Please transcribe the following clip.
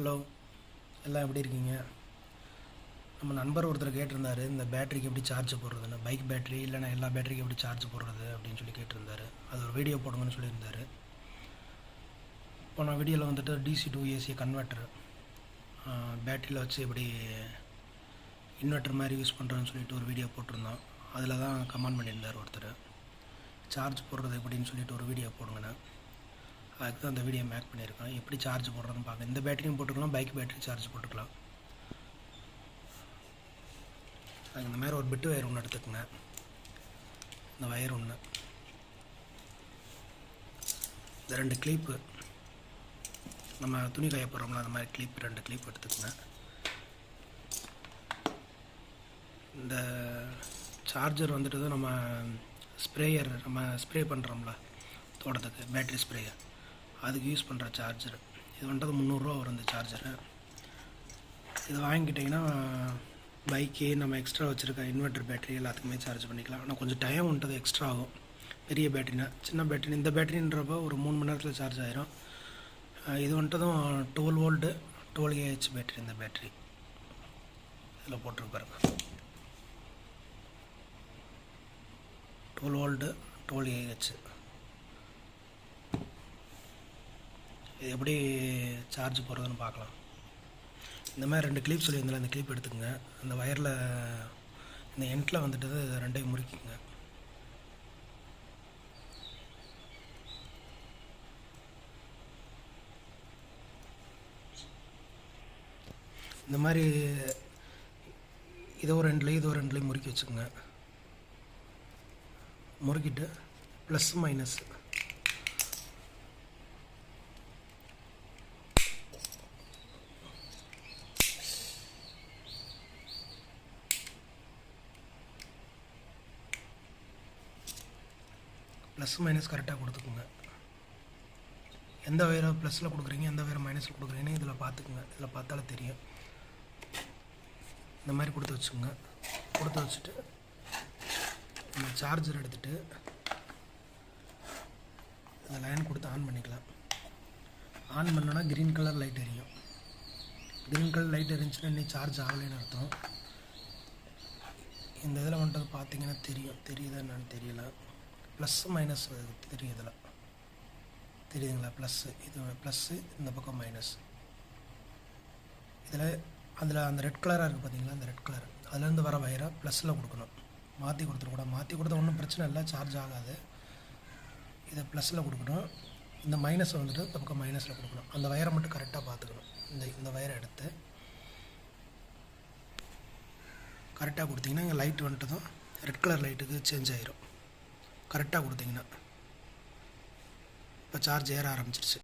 Hello எல்லாம் எப்படி இருக்கீங்க? நம்ம நண்பர் ஒருத்தர் கேட்டிருந்தார் இந்த பேட்டரிக்கு எப்படி சார்ஜ் போடுறதுன்னு. பைக் பேட்டரி இல்லைனா எல்லா பேட்டரிக்கும் எப்படி சார்ஜ் போடுறது அப்படின்னு சொல்லி கேட்டிருந்தாரு. அது ஒரு வீடியோ போடுங்கன்னு சொல்லியிருந்தாரு. இப்போ நான் வீடியோவில் வந்துட்டு டிசி டூ ஏசி கன்வெர்ட்டர் பேட்டரியில் வச்சு எப்படி இன்வெர்ட்டர் மாதிரி யூஸ் பண்ணுறேன்னு சொல்லிட்டு ஒரு வீடியோ போட்டிருந்தோம். அதில் தான் கமெண்ட் பண்ணியிருந்தார் ஒருத்தர். சார்ஜ் போடுறது எப்படின்னு சொல்லிட்டு ஒரு வீடியோ போடுங்கண்ணே அதுக்கு தான் அந்த வீடியோ மேக் பண்ணியிருக்கேன் எப்படி சார்ஜ் போடுறதுன்னு பார்க்க இந்த பேட்டரியும் போட்டுக்கலாம் பைக் பேட்டரி சார்ஜ் போட்டுக்கலாம். அது இந்த மாதிரி ஒரு பிட்டு வயர் ஒன்று எடுத்துக்கங்க. இந்த வயர் ஒன்று இந்த ரெண்டு கிளிப்பு நம்ம துணி காய போடுறோம்ல அந்த மாதிரி கிளிப் ரெண்டு கிளிப் எடுத்துக்கங்க. இந்த சார்ஜர் வந்துட்டு நம்ம ஸ்ப்ரேயர் நம்ம ஸ்ப்ரே பண்ணுறோம்ல தோட்டத்துக்கு பேட்ரி ஸ்ப்ரேயர் அதுக்கு யூஸ் பண்ணுற சார்ஜர் இது வந்துட்டு முந்நூறுரூவா வரும் இந்த சார்ஜரு இது வாங்கிக்கிட்டிங்கன்னா பைக்கு நம்ம எக்ஸ்ட்ரா வச்சுருக்க இன்வெர்ட்டர் பேட்டரி எல்லாத்துக்குமே சார்ஜ் பண்ணிக்கலாம். ஆனால் கொஞ்சம் டைம் வந்துட்டு எக்ஸ்ட்ரா ஆகும். பெரிய பேட்டரினா சின்ன பேட்டரி இந்த பேட்டரின்றப்போ ஒரு மூணு மணி நேரத்தில் சார்ஜ் ஆயிரும். இது வந்துட்டதும் twelve volt twelve AH battery இந்த பேட்டரி இதில் போட்டிருப்பாருங்க டுவெல் வோல்ட்டு டுவெல் ஏஹெச் இது எப்படி சார்ஜ் போடுறதுன்னு பார்க்கலாம். இந்த மாதிரி ரெண்டு கிளிப் சொல்லியிருந்தால அந்த கிளிப் எடுத்துக்கோங்க. அந்த ஒயரில் இந்த எண்டில் வந்துட்டு ரெண்டையும் முறுக்கிங்க இந்த மாதிரி இதோ ரெண்டுலேயும் இதோ ரெண்டுலேயும் முறுக்கி வச்சுக்கோங்க. முறுக்கிட்டு ப்ளஸ் மைனஸ் ப்ளஸ் மைனஸ் கரெக்டாக கொடுத்துக்குங்க. எந்த வயரை ப்ளஸில் கொடுக்குறீங்க எந்த வயரை மைனஸில் கொடுக்குறீங்கன்னு இதில் பார்த்துக்குங்க. இதில் பார்த்தாலே தெரியும். இந்த மாதிரி கொடுத்து வச்சுக்கோங்க. கொடுத்து வச்சுட்டு இந்த சார்ஜர் எடுத்துகிட்டு இந்த லைன் கொடுத்து ஆன் பண்ணிக்கலாம். ஆன் பண்ணோன்னா க்ரீன் கலர் லைட் எரியும். க்ரீன் கலர் லைட் எரிஞ்சுன்னா இன்னும் சார்ஜ் ஆகலைன்னு அர்த்தம். இந்த இதில் வந்துட்டு பார்த்தீங்கன்னா தெரியும். தெரியுதா என்னன்னு தெரியல. ப்ளஸ் மைனஸ் தெரியும் இதில் தெரியுதுங்களா? ப்ளஸ்ஸு இது ப்ளஸ்ஸு இந்த பக்கம் மைனஸ் இதில் அதில் அந்த ரெட் கலராக இருக்குது பார்த்தீங்களா அந்த ரெட் கலர் அதுலேருந்து வர வயரை ப்ளஸில் கொடுக்கணும். மாற்றி கொடுத்துருக்கூடாது மாற்றி கொடுத்தா ஒன்றும் பிரச்சனை இல்லை சார்ஜ் ஆகாது. இதை ப்ளஸில் கொடுக்கணும். இந்த மைனஸை வந்துட்டு இந்த பக்கம் மைனஸில் கொடுக்கணும். அந்த வயரை மட்டும் கரெக்டாக பார்த்துக்கணும் இந்த இந்த வயரை எடுத்து கரெக்டாக கொடுத்தீங்கன்னா இங்கே லைட் வந்துட்டு தான் ரெட் கலர் லைட்டுக்கு சேஞ்ச் ஆகிரும் கரெக்டாக கொடுத்தீங்கன்னா. இப்போ சார்ஜ் ஏற ஆரம்பிச்சிருச்சு.